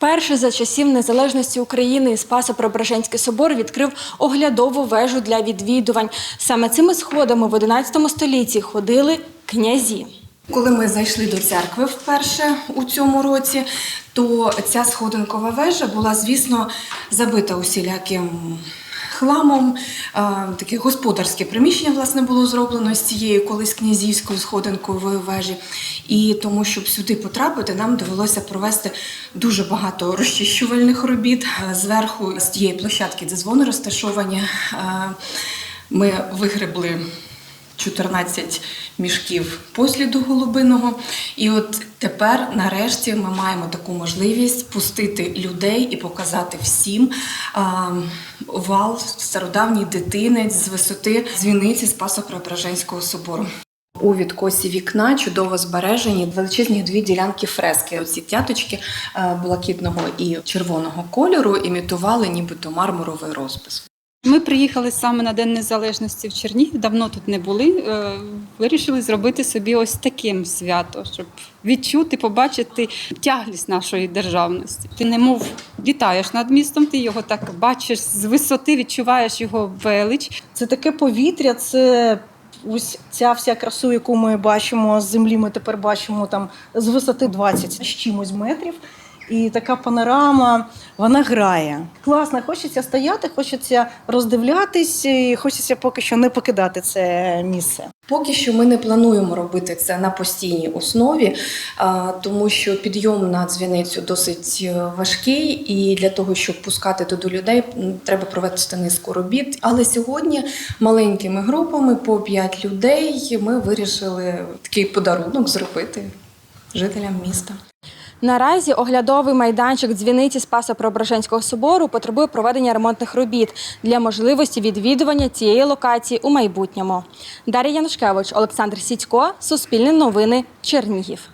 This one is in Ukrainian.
Вперше за часів незалежності України Спасо-Преображенський собор відкрив оглядову вежу для відвідувань. Саме цими сходами в 11 столітті ходили князі. Коли ми зайшли до церкви вперше у цьому році, то ця сходинкова вежа була, звісно, забита усіляким хламом. Таке господарське приміщення власне було зроблено з цією колись князівською сходинкою вежі. І тому, щоб сюди потрапити, нам довелося провести дуже багато розчищувальних робіт зверху з тієї площадки, де дзвони розташовані. Ми вигребли 14 мішків посліду голубиного. І от тепер, нарешті, ми маємо таку можливість пустити людей і показати всім вал стародавній дитинець з висоти дзвіниці Спасо-Преображенського собору. У відкосі вікна чудово збережені величезні дві ділянки фрески. Оці тяточки е, блакитного і червоного кольору імітували нібито мармуровий розпис. Ми приїхали саме на День Незалежності в Чернігів, давно тут не були. е, Вирішили зробити собі ось таким свято, щоб відчути, побачити тяглість нашої державності. Ти немов літаєш над містом, ти його так бачиш з висоти, відчуваєш його велич. Це таке повітря, це ось ця вся красу, яку ми бачимо з землі. Ми тепер бачимо там з висоти 20 з чимось метрів. І така панорама, вона грає. Класно, хочеться стояти, хочеться роздивлятись, і хочеться поки що не покидати це місце. Поки що ми не плануємо робити це на постійній основі, тому що підйом на дзвіницю досить е, важкий, і для того, щоб пускати туди людей, треба провести низку робіт. Але сьогодні маленькими групами по 5 людей ми вирішили такий подарунок зробити жителям міста. Наразі оглядовий майданчик дзвіниці Спасо-Преображенського собору потребує проведення ремонтних робіт для можливості відвідування цієї локації у майбутньому. Дар'я Янушкевич, Олександр Сідько, Суспільне новини, Чернігів.